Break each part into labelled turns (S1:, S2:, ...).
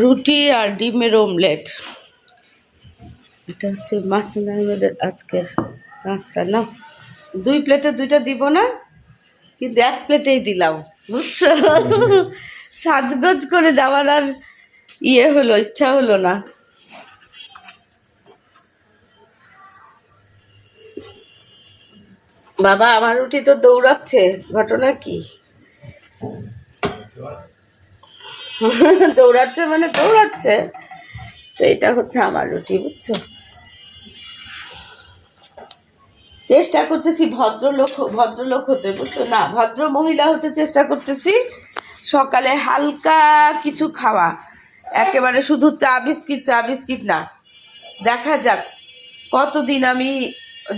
S1: রুটি আর ডিমের অমলেট। এটা হচ্ছে মাসুদ আহমেদের আজকের নাস্তা না? দুই প্লেটে দুইটা দিব না কিন্তু এক প্লেটেই দিলাম বুঝছ? সাজগোজ করে দেওয়ার আর ইয়ে হলো ইচ্ছা হলো না। বাবা, আমার রুটি তো দৌড়াচ্ছে। ঘটনা কি? দৌড়াচ্ছে মানে দৌড়াচ্ছে। তো এটা হচ্ছে আমার রুটি, বুঝছ? চেষ্টা করতেছি ভদ্রলোক ভদ্রলোক হতে, বুঝছ? না, ভদ্র মহিলা হতে চেষ্টা করতেছি সকালে হালকা কিছু খাওয়া। একেবারে শুধু চা বিস্কিট চা বিস্কিট না। দেখা যাক, কতদিন আমি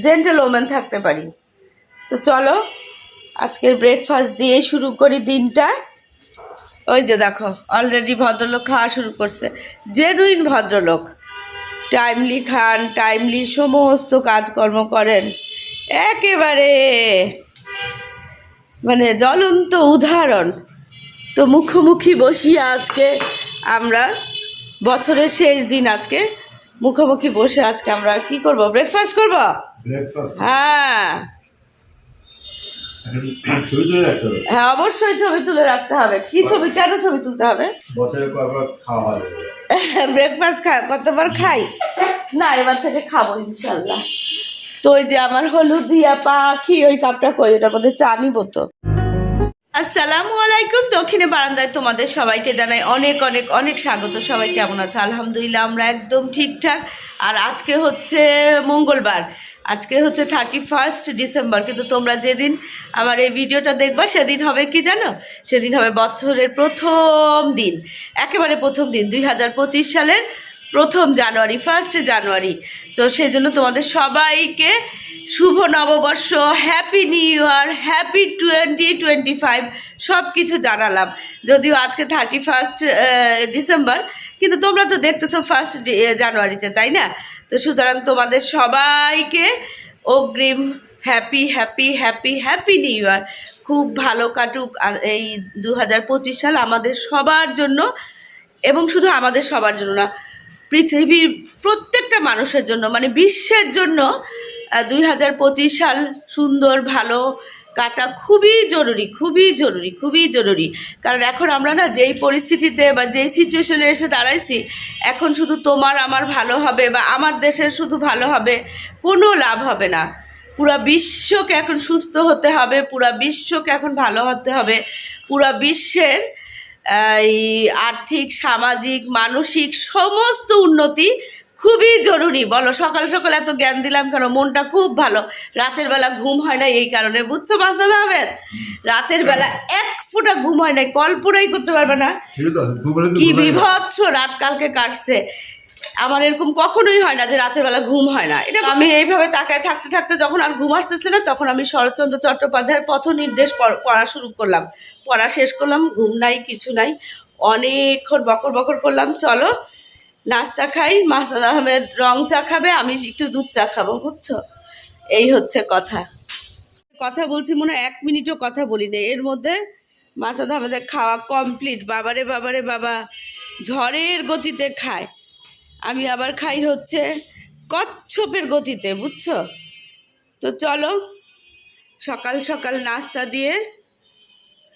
S1: জেন্টেল ওমেন থাকতে পারি। তো চলো আজকের ব্রেকফাস্ট দিয়ে শুরু করি দিনটা। ওই যে দেখো অলরেডি ভদ্রলোক খাওয়া শুরু করছে। জেনুইন ভদ্রলোক। টাইমলি খান টাইমলি সমস্ত কাজকর্ম করেন। একেবারে মানে জ্বলন্ত উদাহরণ। তো মুখোমুখি বসিয়ে আজকে আমরা বছরের শেষ দিন আজকে মুখোমুখি বসে আজকে আমরা কি করব? ব্রেকফাস্ট করব। হ্যাঁ
S2: ছবি তুলে রাখতে হবে
S1: হ্যাঁ অবশ্যই ছবি তুলে রাখতে হবে। কি ছবি? কেন ছবি তুলতে হবে? ব্রেকফাস্ট খা কতবার খাই? না এবার থেকে খাব ইনশাল্লাহ। তো ওই যে আমার হলুদিয়া পাখি ওই কাপটা কই? ওটার মধ্যে চা নিব তো। আসসালামু আলাইকুম। দক্ষিণে বারান্দায় তোমাদের সবাইকে জানাই অনেক অনেক অনেক স্বাগত। সবাই কেমন আছে? আলহামদুলিল্লাহ আমরা একদম ঠিকঠাক। আর আজকে হচ্ছে মঙ্গলবার। আজকে হচ্ছে থার্টি ফার্স্ট ডিসেম্বর কিন্তু তোমরা যেদিন আমার এই ভিডিওটা দেখবা, সেদিন হবে কি জানো? সেদিন হবে বছরের প্রথম দিন, একেবারে প্রথম দিন, দুই হাজার পঁচিশ সালের প্রথম জানুয়ারি ফার্স্ট জানুয়ারি। তো সেই জন্য তোমাদের সবাইকে শুভ নববর্ষ happy new year happy twenty twenty five সব কিছু জানালাম। যদিও আজকে থার্টি ফার্স্ট ডিসেম্বর কিন্তু তোমরা তো দেখতেছো ফার্স্ট জানুয়ারিতে, তাই না? তো সুতরাং তোমাদের সবাইকে অগ্রিম happy happy happy happy new year. খুব ভালো কাটুক এই দু হাজার পঁচিশ সাল আমাদের সবার জন্য এবং শুধু আমাদের সবার জন্য না, পৃথিবীর প্রত্যেকটা মানুষের জন্য মানে বিশ্বের জন্য দুই হাজার পঁচিশ সাল সুন্দর, ভালো কাটা খুবই জরুরি খুবই জরুরি খুবই জরুরি। কারণ এখন আমরা না যেই পরিস্থিতিতে বা যেই সিচুয়েশনে এসে দাঁড়াইছি, এখন শুধু তোমার আমার ভালো হবে বা আমার দেশের শুধু ভালো হবে, কোনো লাভ হবে না। পুরা বিশ্বকে এখন সুস্থ হতে হবে, পুরা বিশ্বকে এখন ভালো হতে হবে। পুরা বিশ্বের এই আর্থিক, সামাজিক, মানসিক সমস্ত উন্নতি খুবই জরুরি। বলো সকাল সকাল এত জ্ঞান দিলাম কেন? মনটা খুব ভালো। রাতের বেলা ঘুম হয় না এই কারণে বুঝছ মাসাদ আহমেদ? রাতের বেলা এক ফোঁটা ঘুম হয় না কল্পনাই করতে পারবে না। কি বিভৎস রাত কালকে কাটছে। আমার এরকম কখনোই হয় না যে রাতের বেলা ঘুম হয় না। এটা আমি এইভাবে তাকায় থাকতে থাকতে যখন আর ঘুম আসতেছে না তখন আমি শরৎচন্দ্র চট্টোপাধ্যায়ের পথ নির্দেশ পড়া শুরু করলাম। পড়া শেষ করলাম ঘুম নাই কিছু নাই। অনেকক্ষণ বকর বকর করলাম চলো নাস্তা খাই মাসাদ আহমেদ রং চা খাবে, আমি একটু দুধ চা খাব, বুঝছ? এই হচ্ছে কথা। কথা বলছি মনে এক মিনিটও কথা বলি না এর মধ্যে মাসাদ আহমেদের খাওয়া কমপ্লিট বাবারে বাবারে, বাবা। ঝড়ের গতিতে খায়। আমি আবার খাই হচ্ছে কচ্ছপের গতিতে, বুঝছ? তো চলো, সকাল সকাল নাস্তা দিয়ে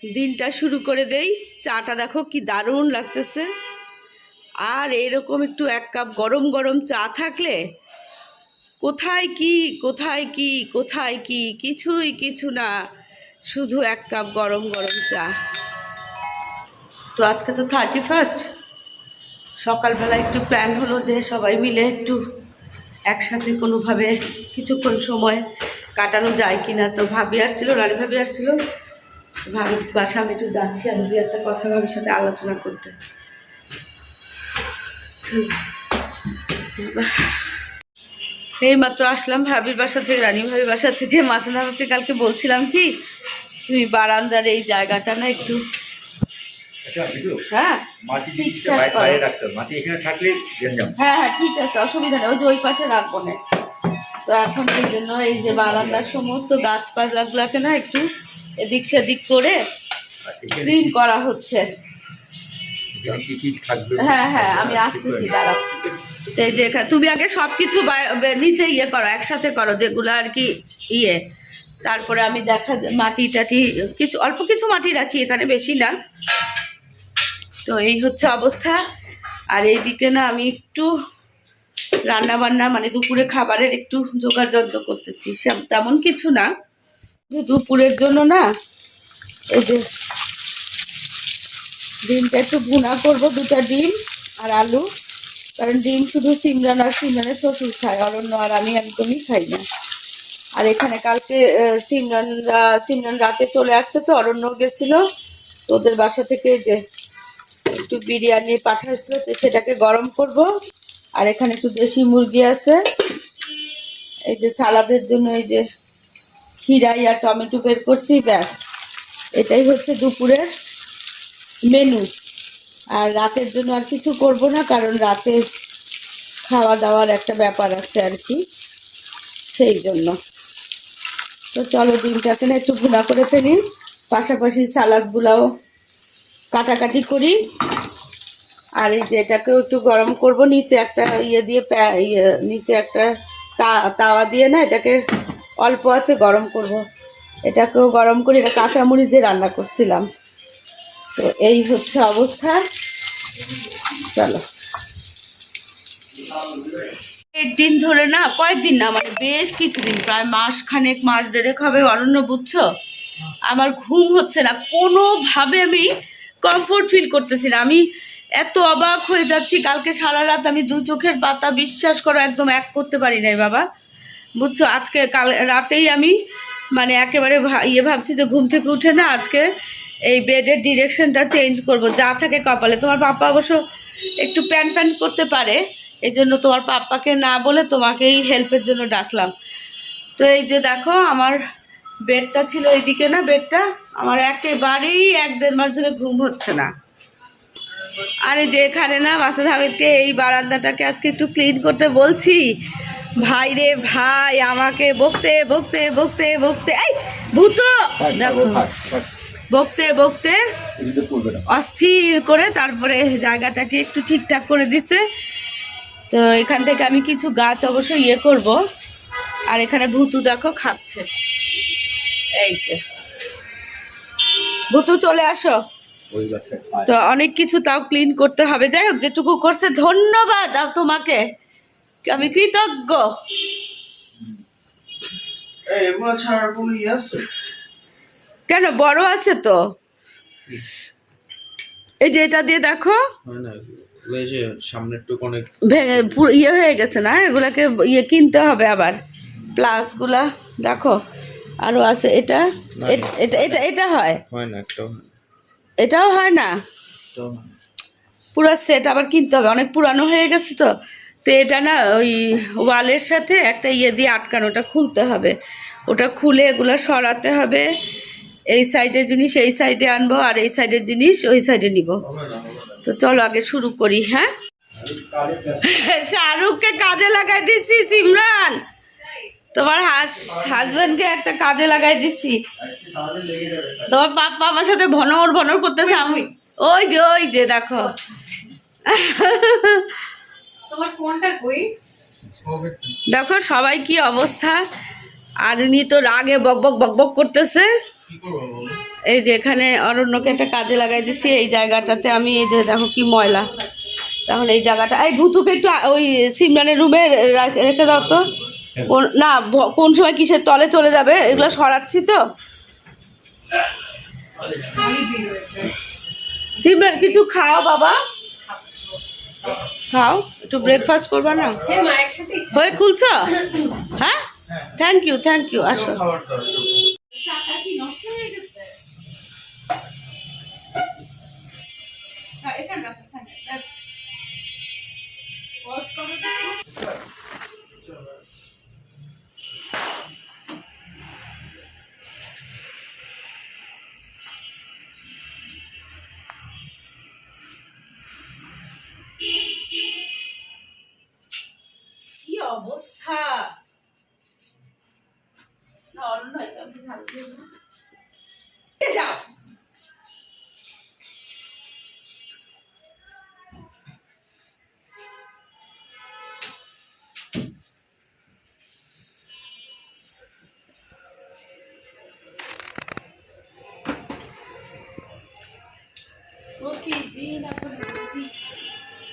S1: দিনটা শুরু করে দেই। চাটা দেখো কি দারুণ লাগতেছে। আর এরকম একটু এক কাপ গরম গরম চা থাকলে কোথায় কি কোথায় কি কোথায় কি, কিছুই কিছু না, শুধু এক কাপ গরম গরম চা। তো আজকে তো থার্টি ফার্স্ট সকালবেলা একটু প্ল্যান হলো যে সবাই মিলে একটু একসাথে কোনোভাবে কিছুক্ষণ সময় কাটানো যায় কি না তো ভাবি আসছিল, রানী ভাবি আসছিল। ভাবি বাসা আমি একটু যাচ্ছি, আমি দু একটা কথা ভাবির সাথে আলোচনা করতে। এই মাত্র আসলাম ভাবির বাসা থেকে রানী ভাবির বাসা থেকে। মাথা ধামাকে কালকে বলছিলাম কি তুমি বারান্দার এই জায়গাটা না একটু
S2: আচ্ছা
S1: হ্যাঁ হ্যাঁ হ্যাঁ ঠিক আছে অসুবিধা নেই। ওই যে ওই পাশে রাখব না। তো এখন এই জন্য এই যে বারান্দার সমস্ত গাছপালাগুলোকে না একটু এদিক সেদিক করে ক্লিন করা হচ্ছে। হ্যাঁ হ্যাঁ আমি আসতেছি, দাঁড়াও। এই যে তুমি আগে সব কিছু নিচে ইয়ে করো, একসাথে করো, যেগুলো আর কি ইয়ে। তারপরে আমি দেখা মাটি টাটি, কিছু, অল্প কিছু মাটি রাখি, এখানে বেশি না। তো এই হচ্ছে অবস্থা। আর এইদিকে না, আমি একটু রান্না বান্না মানে দুপুরে খাবারের একটু জোগাড় যত্ন করতেছি তেমন কিছু না। দুপুরের জন্য না, এই যে ডিমটা একটু ভুনা করব দুটা ডিম আর আলু। কারণ ডিম শুধু সিমরান আর সিমরানের শ্বশুর খায় অরণ্য আর আমি একদমই খাই না। আর এখানে কালকে আহ, সিমরান রাতে চলে আসছে তো অরণ্য গেছিল। তো ওদের বাসা থেকে যে একটু বিরিয়ানি পাঠাচ্ছিল তো সেটাকে গরম করব। আর এখানে একটু দেশি মুরগি আছে। এই যে সালাদের জন্য এই যে খিরাই আর টমেটো বের করছি ব্যাস। এটাই হচ্ছে দুপুরের মেনু আর রাতের জন্য আর কিছু করব না, কারণ রাতে খাওয়া দাওয়ার একটা ব্যাপার আছে আর কি, সেই জন্য। তো চলো ডিমটাকে না একটু ভুনা করে ফেলি, পাশাপাশি সালাদগুলাও কাটাকাটি করি। আর এই যে এটাকেও একটু গরম করব, নিচে একটা ইয়ে দিয়ে ইয়ে নিচে একটা তাওয়া দিয়ে না এটাকে অল্প আছে গরম করব। এটাকেও গরম করে, এটা কাঁচামরিচ দিয়ে রান্না করছিলাম। তো এই হচ্ছে অবস্থা। চলো। দিন ধরে না, কয়েকদিন না মানে বেশ কিছুদিন, প্রায় মাস খানেক মাস দেড়েক হবে, অরণ্য, বুঝছ? আমার ঘুম হচ্ছে না, কোনোভাবে আমি কমফোর্ট ফিল করতেছি না। আমি এত অবাক হয়ে যাচ্ছি, কালকে সারা রাত আমি দু চোখের পাতা বিশ্বাস করো একদম এক করতে পারি নাই, বাবা। বুঝছ? আজকে কাল, রাতেই আমি মানে একেবারে ইয়ে ভাবছি যে ঘুম থেকে উঠে না, আজকে এই বেডের ডিরেকশনটা চেঞ্জ করব যা থাকে কপালে। তোমার পাপ্পা অবশ্য একটু প্যান প্যান করতে পারে এই জন্য তোমার পাপ্পাকে না বলে তোমাকেই হেল্পের জন্য ডাকলাম। তো এই যে দেখো আমার বেডটা ছিল এইদিকে না বেডটা আমার একেবারেই এক দেড় মাস ধরে ঘুম হচ্ছে না। আর এই যে এখানে না মাসুদ হামিদকে এই বারান্দাটাকে আজকে একটু ক্লিন করতে বলছি। ভাই রে ভাই আমাকে বকতে বকতে বকতে বকতে এই ভূত! দেখো। বকতে বকতে অস্থির করে তারপরে জায়গাটাকে একটু ঠিকঠাক করে দিছে তো এখান থেকে আমি কিছু গাছ অবশ্য ইয়ে করব। আর এখানে ভুতু দেখো খাচ্ছে। এই যে। ভুতু চলে আসো। তো অনেক কিছু তাও ক্লিন করতে হবে। যাই হোক যেটুকু করছে ধন্যবাদ আর তোমাকে। আমি কৃতজ্ঞ।
S2: এই এগুলো ছাড়ার কোনো ইয়ে আছে?
S1: কেন বড় আছে তো? এই যে এটা দিয়ে দেখো। ভেঙে ইয়ে হয়ে গেছে না? এগুলাকে ইয়ে কিনতে হবে আবার। প্লাসগুলা দেখো আরও আছে এটা। এটা এটা এটা হয়? এটাও হয় না।
S2: হয় না।
S1: পুরো সেট আবার কিনতে হবে। অনেক পুরানো হয়ে গেছে তো। তো এটা না ওই ওয়ালের সাথে একটা ইয়ে দিয়ে আটকানো ওটা খুলতে হবে। ওটা খুলে এগুলো সরাতে হবে। এই সাইডের জিনিস এই সাইডে আনব আর এই সাইডের জিনিস ওই সাইডে নিব। তো চলো আগে শুরু করি হ্যাঁ? শাহরুখকে কাজে লাগাই দিচ্ছি সিমরান। তোমার হাজবেন্ডকে একটা কাজে লাগাই দিচ্ছি। তোমার পাপ্পা আমার সাথে ভনর ভনর করতেছে আমি ওই যে ওই যে দেখো।
S3: তোমার ফোনটা কই?
S1: দেখো সবাই কি অবস্থা। আর ইনি তো রাগে বক বক বক বক করতেছে। এই যে এখানে অরণ্যকে একটা কাজে লাগাই দিছি এই জায়গাটাতে আমি এই যে দেখো কি ময়লা। তাহলে এই জায়গাটা এই ভুতুকে একটু ওই সিমরানের রুমে রেখে দাও তো। না কোন সময় কিসের তলে চলে যাবে এগুলো সরাচ্ছি তো। সিমরান কিছু খাও বাবা। খাও একটু ব্রেকফাস্ট করবা না?
S3: হ্যাঁ মা একসাথে
S1: হয়ে খুলছ? হ্যাঁ? থ্যাংক ইউ থ্যাংক ইউ আসো। কি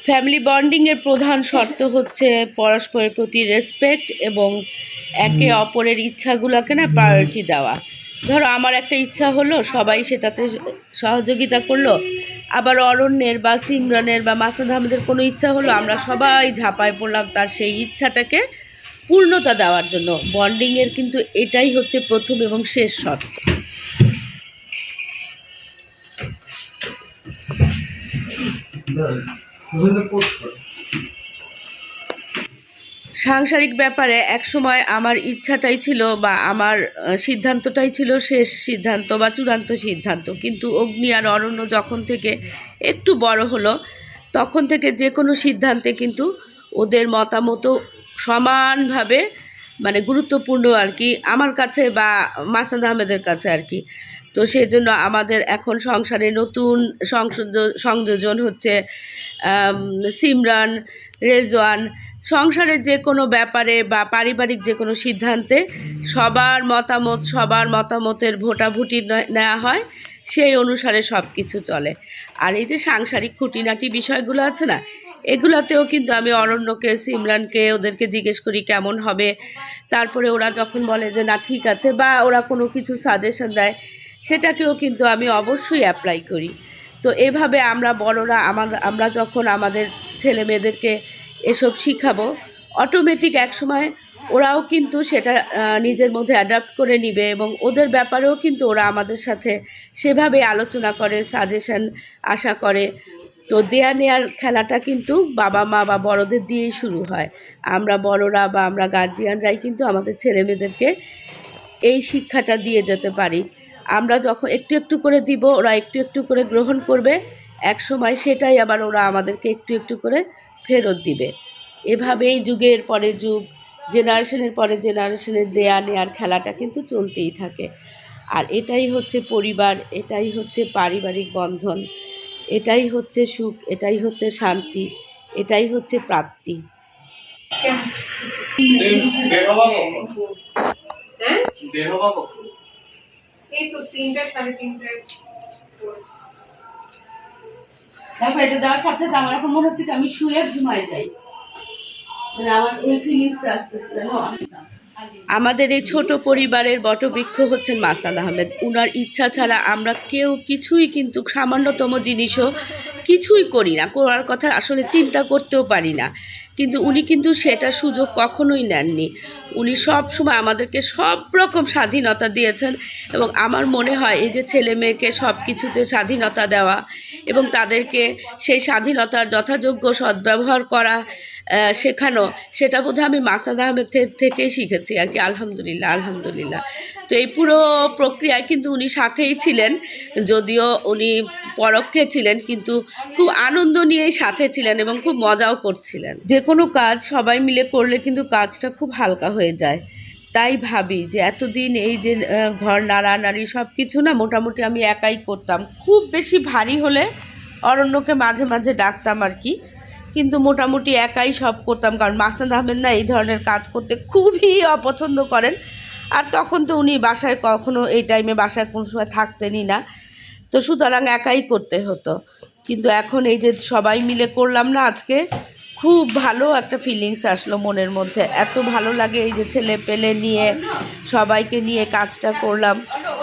S1: ফ্যামিলি বন্ডিংয়ের প্রধান শর্ত হচ্ছে পরস্পরের প্রতি রেসপেক্ট এবং একে অপরের ইচ্ছাগুলোকে না প্রায়োরিটি দেওয়া। ধরো আমার একটা ইচ্ছা হলো সবাই সেটাতে সহযোগিতা করল। আবার অরণ্যের বা সিমরানের বা মাসাদ আহমেদের কোনো ইচ্ছা হলো আমরা সবাই ঝাঁপায় পড়লাম তার সেই ইচ্ছাটাকে পূর্ণতা দেওয়ার জন্য। বন্ডিংয়ের কিন্তু এটাই হচ্ছে প্রথম এবং শেষ শর্ত। সাংসারিক ব্যাপারে একসময় আমার ইচ্ছাটাই ছিল বা আমার সিদ্ধান্তটাই ছিল শেষ সিদ্ধান্ত বা চূড়ান্ত সিদ্ধান্ত। কিন্তু অগ্নি আর অরণ্য যখন থেকে একটু বড় হলো, তখন থেকে যে কোনো সিদ্ধান্তে কিন্তু ওদের মতামতও সমানভাবে মানে গুরুত্বপূর্ণ আর কি আমার কাছে বা মাসাদ আহমেদের কাছে আর কি। তো সেই জন্য আমাদের এখন সংসারে নতুন সংযোজন হচ্ছে সিমরান, রেজওয়ান। সংসারের যে কোনো ব্যাপারে বা পারিবারিক যে কোনো সিদ্ধান্তে সবার মতামত, সবার মতামতের ভোটাভুটি নেওয়া হয়, সেই অনুসারে সব কিছু চলে। আর এই যে সাংসারিক খুঁটিনাটি বিষয়গুলো আছে না, এগুলাতেও কিন্তু আমি অরণ্যকে, সিমরানকে, ওদেরকে জিজ্ঞেস করি কেমন হবে। তারপরে ওরা যখন বলে যে, না, ঠিক আছে। বা ওরা কোনো কিছু সাজেশন দেয় সেটাকেও কিন্তু আমি অবশ্যই অ্যাপ্লাই করি। তো এভাবে আমরা বড়রা আমার, আমরা যখন আমাদের ছেলে মেয়েদেরকে এসব শিখাবো অটোমেটিক একসময় ওরাও কিন্তু সেটা নিজের মধ্যে অ্যাডাপ্ট করে নিবে এবং ওদের ব্যাপারেও কিন্তু ওরা আমাদের সাথে সেভাবে আলোচনা করে সাজেশন আশা করে। তো দেয়া নেয়ার খেলাটা কিন্তু বাবা মা বা বড়দের দিয়েই শুরু হয়। আমরা বড়রা বা আমরা গার্জিয়ানরাই কিন্তু আমাদের ছেলে মেয়েদেরকে এই শিক্ষাটা দিয়ে যেতে পারি। আমরা যখন একটু একটু করে দিব ওরা একটু একটু করে গ্রহণ করবে এক সময় সেটাই আবার ওরা আমাদেরকে একটু একটু করে ফেরত দিবে। এভাবেই যুগের পরে যুগ জেনারেশনের পরে জেনারেশনের দেয়া নেয়ার খেলাটা কিন্তু চলতেই থাকে। আর এটাই হচ্ছে পরিবার এটাই হচ্ছে পারিবারিক বন্ধন এটাই হচ্ছে সুখ এটাই হচ্ছে শান্তি এটাই হচ্ছে প্রাপ্তি।
S3: হ্যাঁ? এই তো তিনটা সাড়ে তিনটা
S1: দেখো এটা দেওয়ার সাথে সাথে আমার এখন মনে হচ্ছে কি আমি শুয়ে ঘুমায় যাই। মানে আমার এই ফিলিংসটা আসতেছে জানো? আমাদের এই ছোট পরিবারের বটবৃক্ষ হচ্ছেন মাস্তাদ আহমেদ। উনার ইচ্ছা ছাড়া আমরা কেউ কিছুই কিন্তু সামান্যতম জিনিসও কিছুই করি না। করার কথা আসলে চিন্তা করতেও পারি না। কিন্তু উনি কিন্তু সেটা সুযোগ কখনোই নেননি। উনি সব সময় আমাদেরকে সব রকম স্বাধীনতা দিয়েছেন এবং আমার মনে হয় এই যে ছেলে মেয়েকে সব কিছুতে স্বাধীনতা দেওয়া এবং তাদেরকে সেই স্বাধীনতার যথাযোগ্য সদ্ব্যবহার করা শেখানো, সেটা বোধহয় আমি মাসাদ আহমেদ থেকেই শিখেছি আর কি, আলহামদুলিল্লাহ আলহামদুলিল্লাহ। তো এই পুরো প্রক্রিয়ায় কিন্তু উনি সাথেই ছিলেন, যদিও উনি পরোক্ষে ছিলেন, কিন্তু খুব আনন্দ নিয়েই সাথে ছিলেন এবং খুব মজাও করছিলেন। যে কোনো কাজ সবাই মিলে করলে কিন্তু কাজটা খুব হালকা হয়ে যায়। তাই ভাবি যে এতদিন এই যে ঘর নাড়ানাড়ি সব কিছু না মোটামুটি আমি একাই করতাম। খুব বেশি ভারী হলে অরণ্যকে মাঝে মাঝে ডাকতাম আর কি। কিন্তু মোটামুটি একাই সব করতাম কারণ মাসনাদ আহমেদ না এই ধরনের কাজ করতে খুবই অপছন্দ করেন। আর তখন তো উনি বাসায় কখনো এই টাইমে বাসায় কোনো সময় থাকতেনই না। তো সুতরাং একাই করতে হতো। কিন্তু এখন এই যে সবাই মিলে করলাম না আজকে খুব ভালো একটা ফিলিংস আসলো মনের মধ্যে। এত ভালো লাগে এই যে ছেলে পেলে নিয়ে, সবাইকে নিয়ে কাজটা করলাম।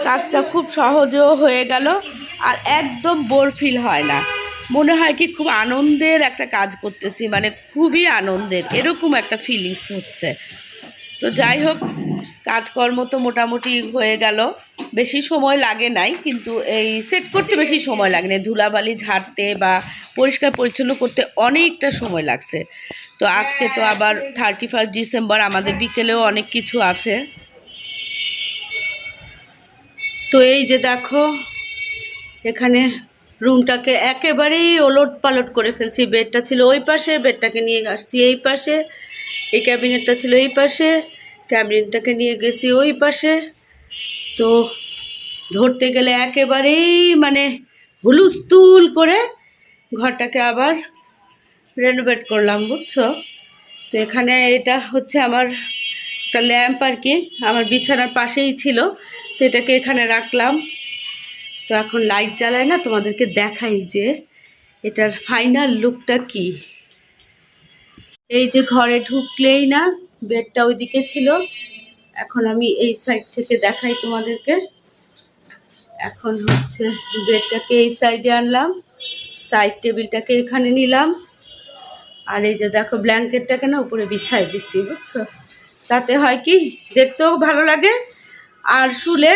S1: কাজটা খুব সহজেও হয়ে গেল আর একদম বোর ফিল হয় না। মনে হয় কি খুব আনন্দের একটা কাজ করতেছি মানে খুবই আনন্দের, এরকম একটা ফিলিংস হচ্ছে। তো যাই হোক কাজকর্ম তো মোটামুটি হয়ে গেল। বেশি সময় লাগে নাই কিন্তু এই সেট করতে বেশি সময় লাগে না ধুলাবালি ঝাড়তে বা পরিষ্কার পরিচ্ছন্ন করতে অনেকটা সময় লাগছে। তো আজকে তো আবার থার্টি ফার্স্ট ডিসেম্বর আমাদের বিকেলেও অনেক কিছু আছে। তো এই যে দেখো এখানে রুমটাকে একেবারেই ওলট পালট করে ফেলছি। বেডটা ছিল ওই পাশে বেডটাকে নিয়ে আসছি এই পাশে এই ক্যাবিনেটটা ছিল এই পাশে। ক্যাবিনেটটাকে নিয়ে গেছি ওই পাশে। তো ধরতে গেলে একেবারেই মানে হুলুস্থুল করে ঘরটাকে আবার রেনোভেট করলাম, বুঝছ? তো এখানে এটা হচ্ছে আমার একটা ল্যাম্প আর কি, আমার বিছানার পাশেই ছিল। তো এটাকে এখানে রাখলাম। তো এখন লাইট জ্বালায় না, তোমাদেরকে দেখাই যে এটার ফাইনাল লুকটা কি। এই যে ঘরে ঢুকলেই না বেডটা ওইদিকে ছিল। এখন আমি এই সাইড থেকে দেখাই তোমাদেরকে। এখন হচ্ছে বেডটাকে এই সাইডে আনলাম সাইড টেবিলটাকে এখানে নিলাম। আর এই যে দেখো ব্ল্যাঙ্কেটটাকে না উপরে বিছাই দিচ্ছি বুঝছ? তাতে হয় কি, দেখতেও ভালো লাগে। আর শুলে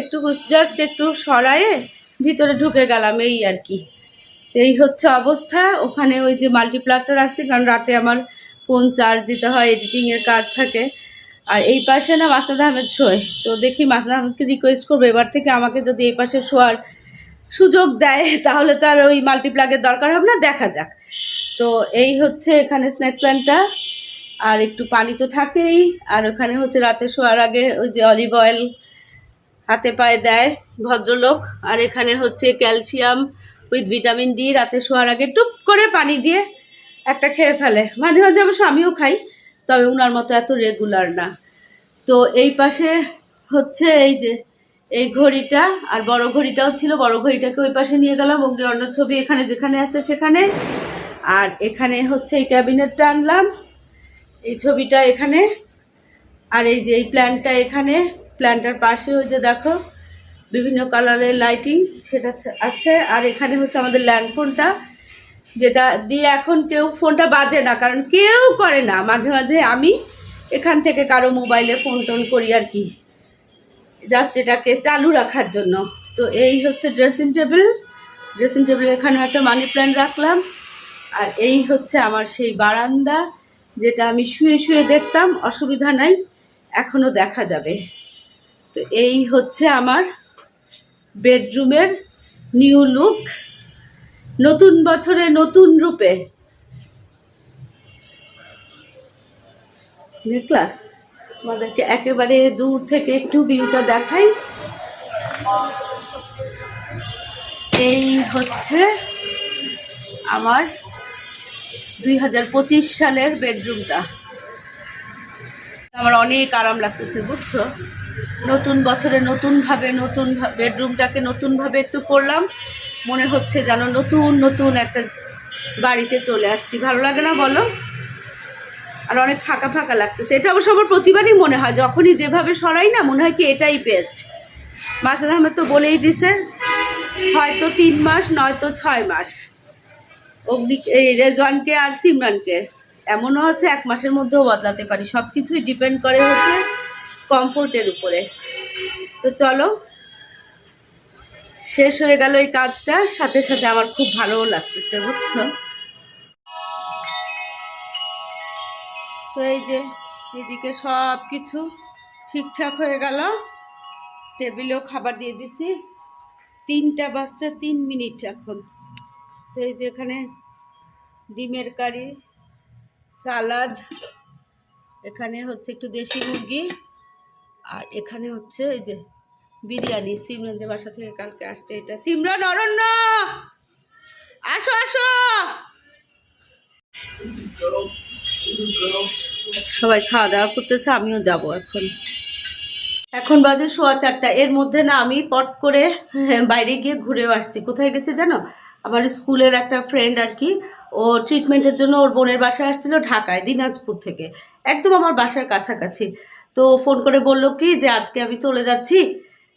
S1: একটু জাস্ট একটু সরায়ে ভিতরে ঢুকে গেলাম, এই আর কি। এই হচ্ছে অবস্থা। ওখানে ওই যে মাল্টিপ্লাগটা রাখছি কারণ রাতে আমার ফোন চার্জ দিতে হয় এডিটিংয়ের কাজ থাকে। আর এই পাশে না মাসাদ আহমেদ শোয়। তো দেখি মাসাদ আহমেদকে রিকোয়েস্ট করব। এবার থেকে আমাকে যদি এই পাশে শোয়ার সুযোগ দেয়, তাহলে তো আর ওই মাল্টিপ্লাগের দরকার হবে না, দেখা যাক। তো এই হচ্ছে এখানে স্ন্যাক প্ল্যানটা আর একটু পানি তো থাকেই। আর ওখানে হচ্ছে রাতে শোয়ার আগে ওই যে অলিভ অয়েল হাতে পায়ে দেয় ভদ্রলোক। আর এখানে হচ্ছে ক্যালসিয়াম উইথ ভিটামিন ডি রাতে শোয়ার আগে টুপ করে পানি দিয়ে একটা খেয়ে ফেলে। মাঝে মাঝে অবশ্য আমিও খাই, তবে উনার মতো এত রেগুলার না। তো এই পাশে হচ্ছে এই যে, এই ঘড়িটা, আর বড় ঘড়িটাও ছিল, বড় ঘড়িটাকে ওই পাশে নিয়ে গেলাম অগ্নি অন্য ছবি এখানে যেখানে আছে সেখানে। আর এখানে হচ্ছে এই ক্যাবিনেটটা আনলাম, এই ছবিটা এখানে, আর এই যে এই প্ল্যানটা এখানে। প্ল্যানটার পাশে ওই যে দেখো, বিভিন্ন কালারের লাইটিং সেটা আছে, আর এখানে হচ্ছে আমাদের ল্যান্ড ফোনটা। যেটা দিয়ে এখন কেউ ফোনটা বাজে না, কারণ কেউ করে না। মাঝে মাঝে আমি এখান থেকে কারও মোবাইলে ফোন টোন করি আর কি। জাস্ট এটাকে চালু রাখার জন্য। তো এই হচ্ছে ড্রেসিং টেবিল ড্রেসিং টেবিল এখানে একটা মানি প্ল্যান্ট রাখলাম। আর এই হচ্ছে আমার সেই বারান্দা, যেটা আমি শুয়ে শুয়ে দেখতাম। অসুবিধা নাই এখনও দেখা যাবে। তো এই হচ্ছে আমার বেডরুমের নিউ লুক নতুন বছরে নতুন রূপে। দেখলা? আমাদেরকে একেবারে দূর থেকে একটু ভিউটা দেখাই। এই হচ্ছে আমার দুই হাজার পঁচিশ সালের বেডরুমটা। আমার অনেক আরাম লাগতেছে, বুঝছ? নতুন বছরে নতুনভাবে নতুন বেডরুমটাকে নতুনভাবে একটু করলাম। মনে হচ্ছে যেন নতুন নতুন একটা বাড়িতে চলে আসছি। ভালো লাগে না বলো? আর অনেক ফাঁকা ফাঁকা লাগতেছে। এটা অবশ্য আমার প্রতিবারই মনে হয়, যখনই যেভাবে সরাই না, মনে হয় কি এটাই বেস্ট মাসাদ আহমেদ তো বলেই দিছে, হয়তো তিন মাস, নয়তো ছয় মাস। অগ্নি, এই রেজওয়ানকে আর সিমরানকে। এমনও আছে, এক মাসের মধ্যেও বদলাতে পারি। সব কিছুই ডিপেন্ড করে হচ্ছে কমফোর্টের উপরে। তো চলো শেষ হয়ে গেল এই কাজটা, সাথে সাথে আমার খুব ভালোও লাগতেছে, বুঝছ? তো এই যে, এদিকে সব কিছু ঠিকঠাক হয়ে গেল। টেবিলেও খাবার দিয়ে দিছি। তিনটা বাজতে তিন মিনিট এখন। তো এই যে এখানে ডিমের কারি, সালাদ, এখানে হচ্ছে একটু দেশি মুরগি, আর এখানে হচ্ছে এই যে বিরিয়ানি সিমরানদের বাসা থেকে কালকে আসছে এটা। সিমরান, অরণ্য! আসো আসো! সবাই খাওয়া দাওয়া করতেছে, আমিও যাব এখন। এখন বাজে সোয়া চারটা। এর মধ্যে না আমি পট করে বাইরে গিয়ে ঘুরেও আসছি। কোথায় গেছে জানো? আমার স্কুলের একটা ফ্রেন্ড আর কি, ও ট্রিটমেন্টের জন্য ওর বোনের বাসায় আসছিল ঢাকায়, দিনাজপুর থেকে। একদম আমার বাসার কাছাকাছি। তো ফোন করে বলল কি যে, আজকে আমি চলে যাচ্ছি।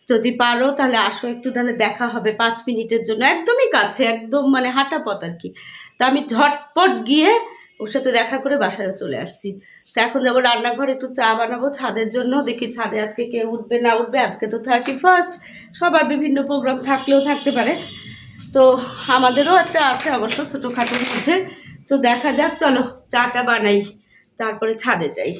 S1: যদি পারো তাহলে আসো একটু, তাহলে দেখা হবে পাঁচ মিনিটের জন্য। একদমই কাছে, একদম মানে হাঁটা পথ আর কি। তা আমি ঝটপট গিয়ে ওর সাথে দেখা করে বাসায় চলে আসছি। তো এখন যাব রান্নাঘরে, একটু চা বানাবো ছাদের জন্য। দেখি ছাদে আজকে কে উঠবে, না উঠবে? আজকে তো থার্টি ফার্স্ট সবার বিভিন্ন প্রোগ্রাম থাকলেও থাকতে পারে। তো আমাদেরও একটা আছে অবশ্য ছোটোখাটোর মধ্যে। তো দেখা যাক, চলো চাটা বানাই, তারপরে ছাদে যাই।